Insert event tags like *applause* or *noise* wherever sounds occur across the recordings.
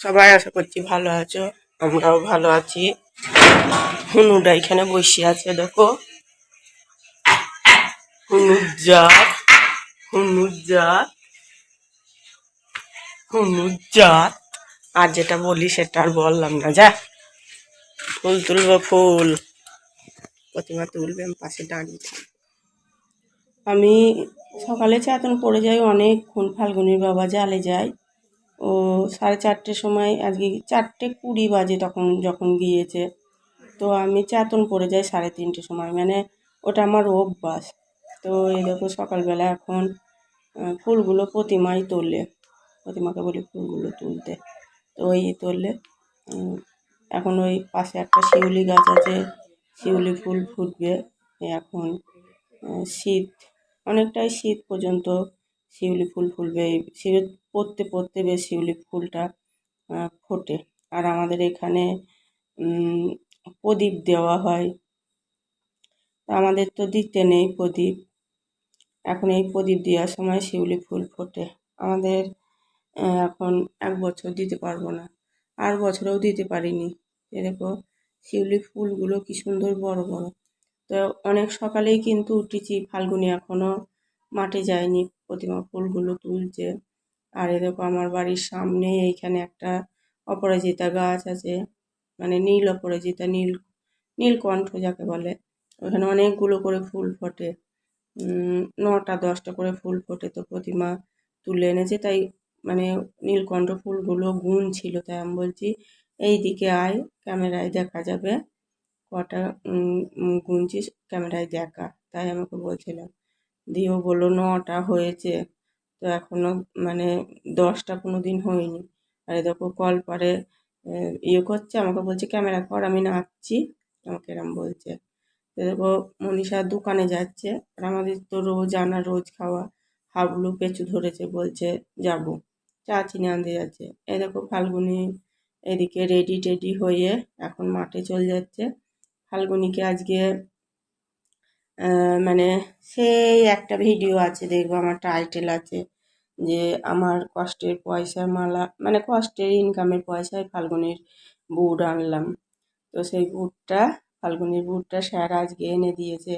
সবাই আশা করছি ভালো আছো। আমরাও ভালো আছি। হুনুটা এখানে বসে আছে, দেখো। হুনুর জাত হুনুর জাত হুনুর জাত আর যেটা বলি সেটা আর বললাম না, যা। ফুল তুলবো ফুল। প্রতিমা তুলবে, আমি পাশে দাঁড়িয়ে আমি সকালে চাতন পড়ে যাই, অনেকক্ষণ ফাল্গুনির বাবা জালে ও সাড়ে চারটের সময় আজকে চারটে কুড়ি বাজে তখন, যখন গিয়েছে। তো আমি চেতন পড়ে যাই সাড়ে তিনটের সময়। মানে ওটা আমার অভ্যাস। তো এই দেখো সকালবেলা এখন ফুলগুলো প্রতিমাই তোলে। প্রতিমাকে বলি ফুলগুলো তুলতে। তো ওই তোলে এখন ওই পাশে একটা শিউলি গাছ আছে। শিউলি ফুল ফুটবে। এখন শীত, অনেকটাই শীত পর্যন্ত শিউলি ফুল ফুলবে এই শীত পড়তে পড়তে বেশ শিউলি ফুলটা ফোটে। আর আমাদের এখানে প্রদীপ দেওয়া হয়। তা আমাদের তো দিতে নেই প্রদীপ। এখন এই প্রদীপ দেওয়ার সময় শিউলি ফুল ফোটে। আমাদের এখন এক বছর দিতে পারব না। আর বছরেও দিতে পারিনি। এরকম শিউলি ফুলগুলো কি সুন্দর বড় বড়। তো অনেক সকালেই কিন্তু উঠেছি। ফাল্গুনি এখনও মাঠে যায়নি প্রতিমা ফুলগুলো তুলছে আর এ দেখো আমার বাড়ির সামনে এইখানে একটা অপরাজিতা গাছ আছে মানে নীল অপরাজিতা, নীল নীলকণ্ঠ যাকে বলে। ওখানে অনেকগুলো করে ফুল ফোটে। নটা, দশটা করে ফুল ফোটে তো প্রতিমা তুলে এনেছে, তাই মানে নীলকণ্ঠ ফুলগুলো গুণ ছিল তাই আমি বলছি এই দিকে আয়, ক্যামেরায় দেখা যাবে। কটা গুনছিস, ক্যামেরায় দেখা, তাই আমাকে বলছিলাম। দিয়ে ও বলল, নটা হয়েছে। তো এখনও মানে দশটা কোনো দিন হয়নি। আর দেখো কল পারে ইয়ে করছে, আমাকে বলছে ক্যামেরা কর, আমি নাচছি। আমাকে এরম বলছে। তো দেখো মনীষা দোকানে যাচ্ছে, আর আমাদের তো রোজ আনা, রোজ খাওয়া, হাবলু পেঁচু ধরেছে, বলছে, যাব। চা চিনি আনতে যাচ্ছে। এই দেখো ফাল্গুনি এদিকে রেডি টেডি হয়ে এখন মাঠে চলে যাচ্ছে। ফাল্গুনিকে আজকে মানে সেই একটা ভিডিও আছে, দেখব আমার টাইটেল আছে যে আমার কষ্টের পয়সার মালা মানে কষ্টের ইনকামের পয়সায় ফাল্গুনির বুট আনলাম। তো সেই বুটটা, ফাল্গুনির বুটটা স্যার আজকে এনে দিয়েছে।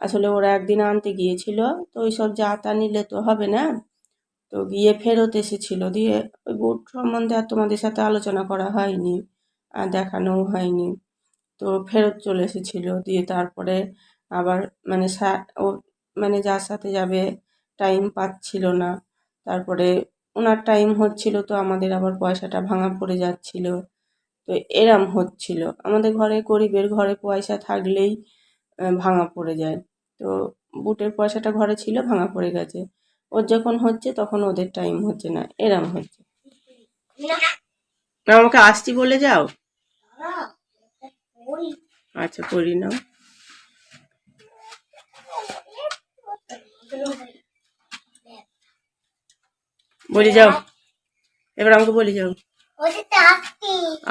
আসলে ওরা একদিন আনতে গিয়েছিল, তো ওই সব যা তা নিলে তো হবে না। তো গিয়ে ফেরত এসেছিল, দিয়ে ওই বুট সম্বন্ধে আর তোমাদের সাথে আলোচনা করা হয়নি, আর দেখানোও হয়নি। তো ফেরত চলে এসেছিল, দিয়ে তারপরে আবার মানে ও মানে যার সাথে যাবে টাইম পাচ্ছিল না। তারপরে ওনার টাইম হচ্ছিল তো আমাদের আবার পয়সাটা ভাঙা পড়ে যাচ্ছিল। তো এরম হচ্ছিল। আমাদের ঘরে, গরিবের ঘরে পয়সা থাকলেই ভাঙা পড়ে যায়। তো বুটের পয়সাটা ঘরে ছিল, ভাঙা পড়ে গেছে। ওর যখন হচ্ছে তখন ওদের টাইম হচ্ছে না। এরম হচ্ছে। আমাকে আসছি বলে যাও? আচ্ছা করি নাও। বলি যাও। এবার আমাকে বলি যাও।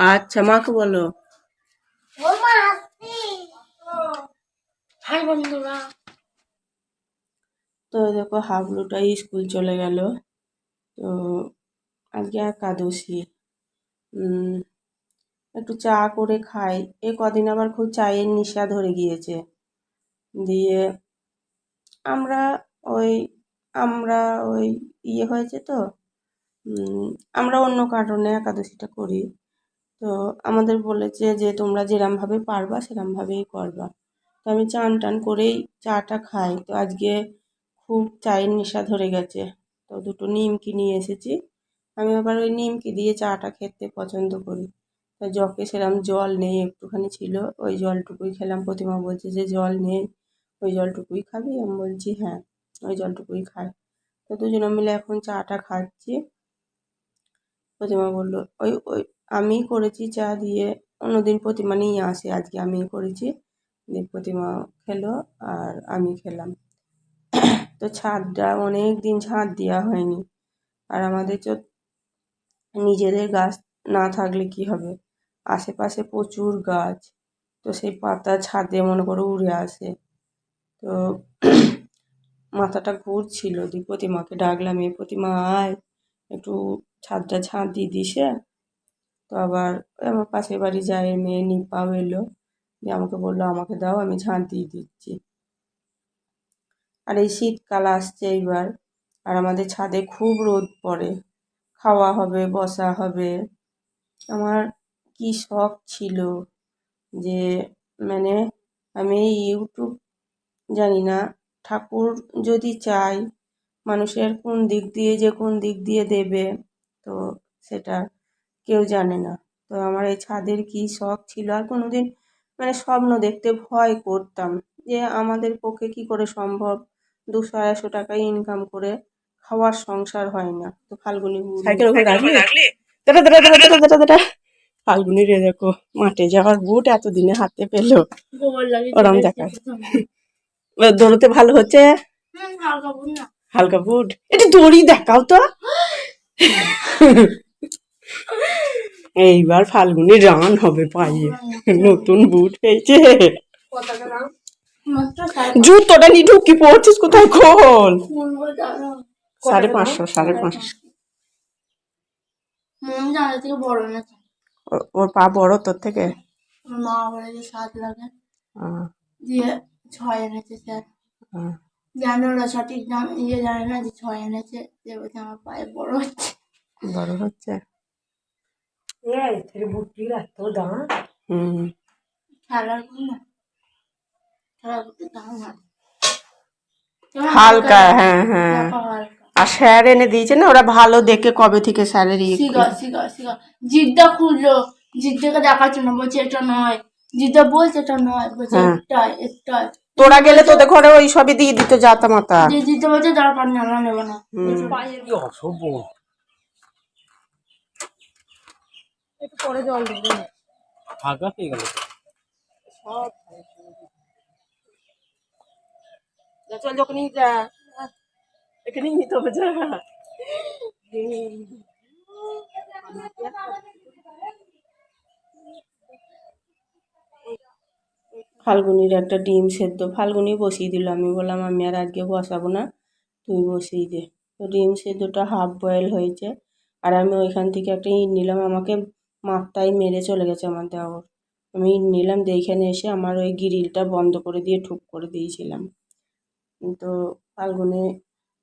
আচ্ছা মাকে বলো। তো দেখো হাবলুটা স্কুল চলে গেল। তো আজকে একাদশী উম, একটু চা করে খাই। এ কদিন আবার খুব চায়ের নেশা ধরে গিয়েছে। দিয়ে আমরা ওই আমরা ওই ইয়ে হয়েছে তো আমরা অন্য কারণে একাদশীটা করি। তো আমাদের বলেছে যে তোমরা যেরমভাবে পারবা সেরমভাবেই করবা। তো আমি চান টান করেই চাটা খাই। তো আজকে খুব চায়ের নেশা ধরে গেছে। তো দুটো নিমকি নিয়ে এসেছি। আমি আবার ওই নিমকি দিয়ে চাটা খেতে পছন্দ করি। তো জকে সেরম জল নেই, একটুখানি ছিল, ওই জলটুকুই খেলাম। প্রতিমা বলছে যে জল নেই, ওই জলটুকুই খাবি? আমি বলছি হ্যাঁ। ওই জলটুকুই খায়। তো দুজনে মিলে এখন চাটা খাচ্ছি। প্রতিমা বলল, ওই ওই, আমি করেছি চা দিয়ে, অন্যদিন প্রতিমা নিয়ে আসে, আজকে আমি করেছি। দিয়ে প্রতিমা খেলো আর আমি খেলাম। তো ছাদটা অনেক দিন ছাদ দেওয়া হয়নি। আর আমাদের তো নিজেদের গাছ না থাকলে কি হবে? আশেপাশে প্রচুর গাছ। তো সেই পাতা ছাদে মনে করো উড়ে আসে। তো মাথাটা ঘুরছিল দিয়ে প্রতিমাকে ডাকলাম, এ প্রতিমা আয়, একটু ছাদটা ঝাঁট দিয়ে দিস হ্যাঁ?" তো আবার আমার পাশের বাড়ি যায় মেয়ে নিপাও এলো, দিয়ে আমাকে বলল, আমাকে দাও, আমি ঝাঁট দিয়ে দিচ্ছি আর এই শীতকাল আসছে এইবার, আর আমাদের ছাদে খুব রোদ পড়ে, খাওয়া হবে, বসা হবে আমার কি শখ ছিল যে মানে আমি ইউটিউব জানি না ঠাকুর যদি চাই মানুষের কোন দিক দিয়ে যে কোন দিক দিয়ে দেবে তো সেটা কেউ জানে না। তো আমার এই ছাদের কি শখ ছিল? আর কোনোদিন মানে স্বপ্ন দেখতে ভয় করতাম যে আমাদের পক্ষে কি করে সম্ভব? দুশো আড়াইশো টাকা ইনকাম করে খাওয়ার সংসার হয় না। তো ফাল্গুনি সাইকেল ওখানে রাখলি? দাঁড়া দাঁড়া দাঁড়া দাঁড়া দাঁড়া দাঁড়া ফাল্গুনি রে দেখো মাঠে যাওয়ার বুট এতদিনে হাতে পেল। ওরম দেখায়। দৌড়তে ভালো হচ্ছে? হালকা বুট এটা দড়ি দেখাও তো। এইবার ফাল্গুনি রান হবে পায়ে নতুন বুট পেয়েছে জুতোটা নিয়ে ঢুকি পড়ছিস কোথায় খোল সাড়ে পাঁচশো সাড়ে পাঁচশো। ওর পা বড় তোর থেকে? মা বলে যে সাত লাগে দিয়ে ছয় এনেছে স্যার। জানে ওরা সঠিক দাম ইয়ে জানে না যে ছয় এনেছে যে বলছে আমার পায়ে বড় হচ্ছে। বড় হচ্ছে? এই তোর বুটির এত দাম? হুম। খেলার না। খেলার করতে দাম হয় হালকা হ্যাঁ হ্যাঁ। আর স্যার এনে দিয়েছে না ওরা ভালো দেখে কবে থেকে স্যারের ইয়ে সিগা সিগা সিগা জিদ্দা খুললো। জিদ্দাকে দেখার জন্য বলছে এটা নয়। জিদ্দা বলছে এটা নয় বলছে হ্যাঁ। একটাই একটাই তোরা গেলে তোদের ঘরে ওই সবই দিয়ে দিত জাতা মাতা। যে জিদ্দা বলছে দরকার নেই আমরা নেব না। পায়ের কি অসভ্য। একটু পরে জল দেবে ফাঁকা হয়ে গেল। চল যখনই যা। এখানেই নিতে হবে যা। *laughs* ফাল্গুনির একটা ডিম সেদ্ধ। ফাল্গুনি বসিয়ে দিল। আমি বললাম, আমি আর আজকে বসাবো না, তুই বসিয়ে দে। তো ডিম সেদ্ধটা হাফ বয়েল হয়েছে। আর আমি ওইখান থেকে একটা ইট নিলাম। আমাকে মাথায় মেরে চলে গেছে আমার দেওর আমি ইট নিলাম এইখানে এসে আমার ওই গ্রিলটা বন্ধ করে দিয়ে ঠুক করে দিয়েছিলাম। তো ফাল্গুনি,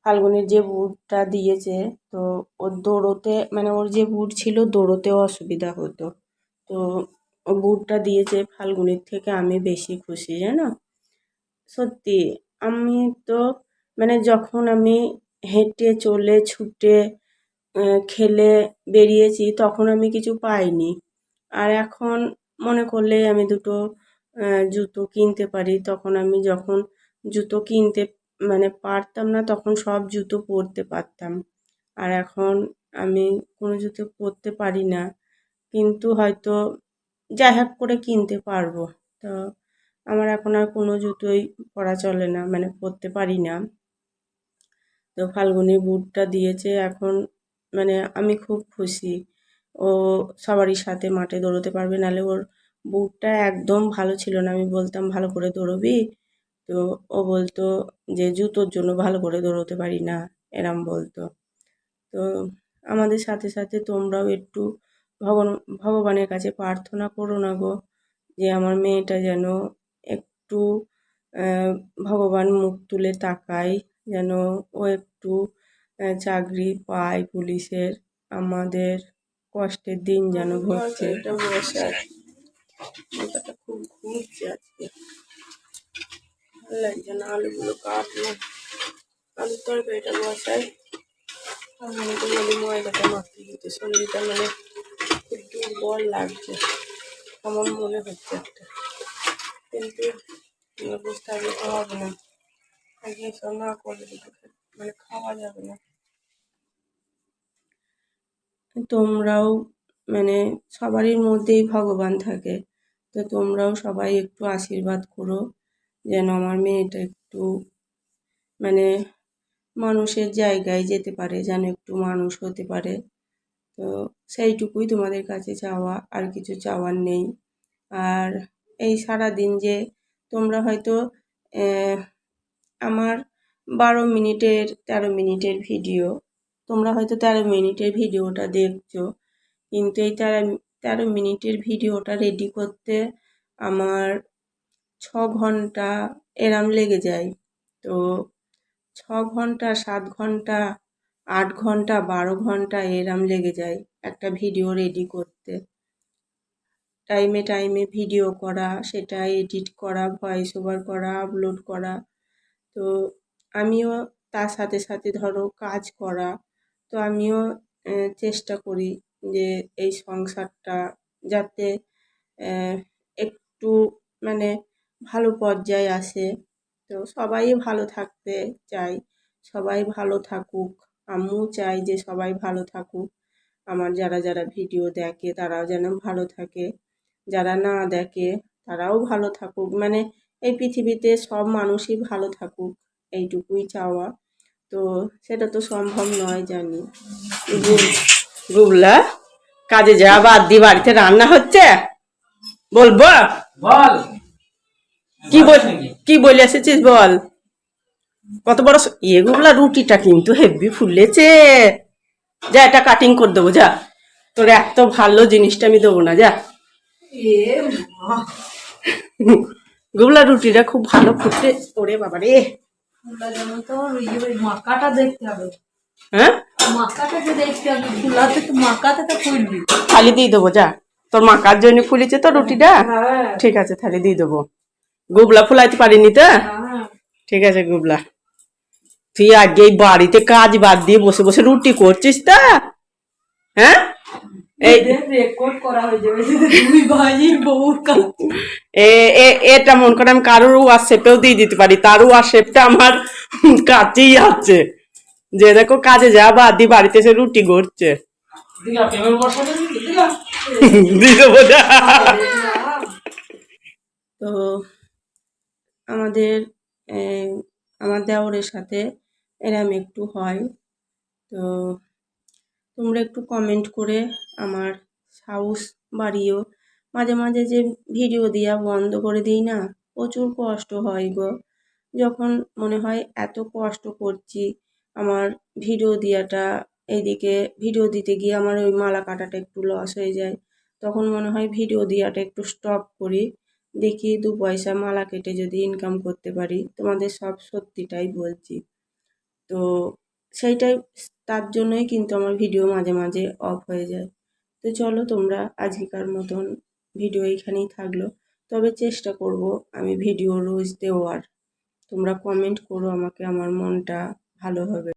ফাল্গুনির যে বুটটা দিয়েছে, তো ওর দৌড়োতে মানে ওর যে বুট ছিল, দৌড়োতেও অসুবিধা হতো। তো বুটটা দিয়েছে ফাল্গুনির থেকে আমি বেশি খুশি, জানো? সত্যি, আমি তো মানে যখন আমি হেঁটে, চলে, ছুটে খেলে বেরিয়েছি, তখন আমি কিছু পাইনি। আর এখন মনে করলেই আমি দুটো জুতো কিনতে পারি। তখন আমি যখন জুতো কিনতে মানে পারতাম না, তখন সব জুতো পরতে পারতাম। আর এখন আমি কোনো জুতো পরতে পারি না। কিন্তু হয়তো যাই হোক করে কিনতে পারব। তো আমার এখন আর কোনো জুতোই পরা চলে না মানে পরতে পারি না। তো ফাল্গুনি বুটটা দিয়েছে এখন মানে আমি খুব খুশি। ও সবারই সাথে মাঠে দৌড়োতে পারবে, নাহলে ওর বুটটা একদম ভালো ছিল না। আমি বলতাম, ভালো করে দৌড়বি? তো ও বলতো যে, জুতোর জন্য ভালো করে দৌড়োতে পারি না, এরম বলতো। তো আমাদের সাথে সাথে তোমরাও একটু ভগবান ভগবানের কাছে প্রার্থনা করো না গো যে আমার মেয়েটা যেন একটু ভগবান মুখ তুলে তাকায় যেন ও একটু চাকরি পায় পুলিশের আমাদের কষ্টের দিন যেন ঘটছে। এটা বসে মাথাটা খুব ঘুরছে আজকে। ভালো লাগছে না আলুগুলো কাটলো। আলুর তরকারিটা বসাই আর মনে করি ময়দাটা মাখিয়ে দিতে। শরীরটা মানে খুব দুর্বল লাগছে। আমার মনে হচ্ছে একটা। কিন্তু বুঝতে হবে তো হবে না। আজকে এসব না করলে মানে খাওয়া যাবে না। তোমরাও মানে সবারই মধ্যেই ভগবান থাকে। তো তোমরাও সবাই একটু আশীর্বাদ করো, যেন আমার মেয়েটা একটু মানে মানুষের জায়গায় যেতে পারে, যেন একটু মানুষ হতে পারে। তো সেইটুকুই তোমাদের কাছে চাওয়া, আর কিছু চাওয়ার নেই। আর এই সারা দিন যে তোমরা হয়তো আমার বারো মিনিটের, তেরো মিনিটের ভিডিও, তোমরা হয়তো তেরো মিনিটের ভিডিওটা দেখছ, কিন্তু এই তেরো তেরো মিনিটের ভিডিওটা রেডি করতে আমার ছ ঘণ্টা এরম লেগে যায়। তো ছ ঘণ্টা, সাত ঘণ্টা আট ঘণ্টা, বারো ঘণ্টা এরম লেগে যায় একটা ভিডিও রেডি করতে। টাইমে টাইমে ভিডিও করা, সেটা এডিট করা ভয়েস ওভার করা আপলোড করা। তো আমিও তার সাথে সাথে ধরো কাজ করা, তো আমিও চেষ্টা করি যে এই সংসারটা যাতে একটু মানে ভালো পর্যায়ে আসে। তো সবাই ভালো থাকতে চাই সবাই ভালো থাকুক। আমিও চাই যে সবাই ভালো থাকুক। আমার যারা যারা ভিডিও দেখে তারাও যেন ভালো থাকে। যারা না দেখে তারাও ভালো থাকুক। মানে এই পৃথিবীতে সব মানুষই ভালো থাকুক এইটুকুই চাওয়া। তো সেটা তো সম্ভব নয় জানি। রুবলা কাজে যা বাদ দিয়ে বাড়িতে রান্না হচ্ছে? বলব? বল। কি বল কি বলে এসেছিস বল? কত বড় এগুলা রুটিটা কিন্তু হেভি ফুলেছে। যা এটা কাটিং করে দেবো যা। তোর এত ভালো জিনিসটা আমি দেবো না যা। গুবলা রুটিটা খুব ভালো ফুটে ওরে বাবা রে। মাকাটা দেখতে হবে। হ্যাঁ? মাকাটা যে দেখতে হবে ফুলাতে তো মাকাতে তো ফুলবি। থালি দিয়ে দেবো যা। তোর মাকার জন্য ফুলেছে তো রুটিটা? হ্যাঁ। ঠিক আছে থালি দিয়ে দেবো। গুবলা ফুলাইতে পারিনি তো? হ্যাঁ। ঠিক আছে গুবলা। তুই আজকে এই বাড়িতে কাজ বাদ দিয়ে বসে বসে রুটি করছিস তা? হ্যাঁ? এই রেকর্ড করা যাবে যে দুই ভাই বউ কাজ। এ- এ- এটা মন করে আমি কারোর শেপেও দিয়ে দিতে পারি তার শেপটা আমার কাছেই আছে। যে দেখো কাজে যা বাদ দিয়ে বাড়িতে এসে রুটি করছে। তো আমাদের এই, আমার দেওরের সাথে এরম একটু হয়। তো তোমরা একটু কমেন্ট করে আমার সাহস বাড়িও। মাঝে মাঝে যে ভিডিও দেওয়া বন্ধ করে দিই না, প্রচুর কষ্ট হয় গো। যখন মনে হয় এত কষ্ট করছি, আমার ভিডিও দেওয়াটা এইদিকে ভিডিও দিতে গিয়ে আমার ওই মালা কাটাটা একটু লস হয়ে যায়। তখন মনে হয় ভিডিও দেওয়াটা একটু স্টপ করি। দেখি দু পয়সা মালা কেটে যদি ইনকাম করতে পারি। তোমাদের সব সত্যিটাই বলছি। তো সেইটাই তার জন্যই কিন্তু আমার ভিডিও মাঝে মাঝে অফ হয়ে যায়। তো চলো তোমরা আজকেকার মতন ভিডিও এইখানেই থাকল। তবে চেষ্টা করব আমি ভিডিও রোজ দেওয়ার। তোমরা কমেন্ট করো আমাকে, আমার মনটা ভালো হবে।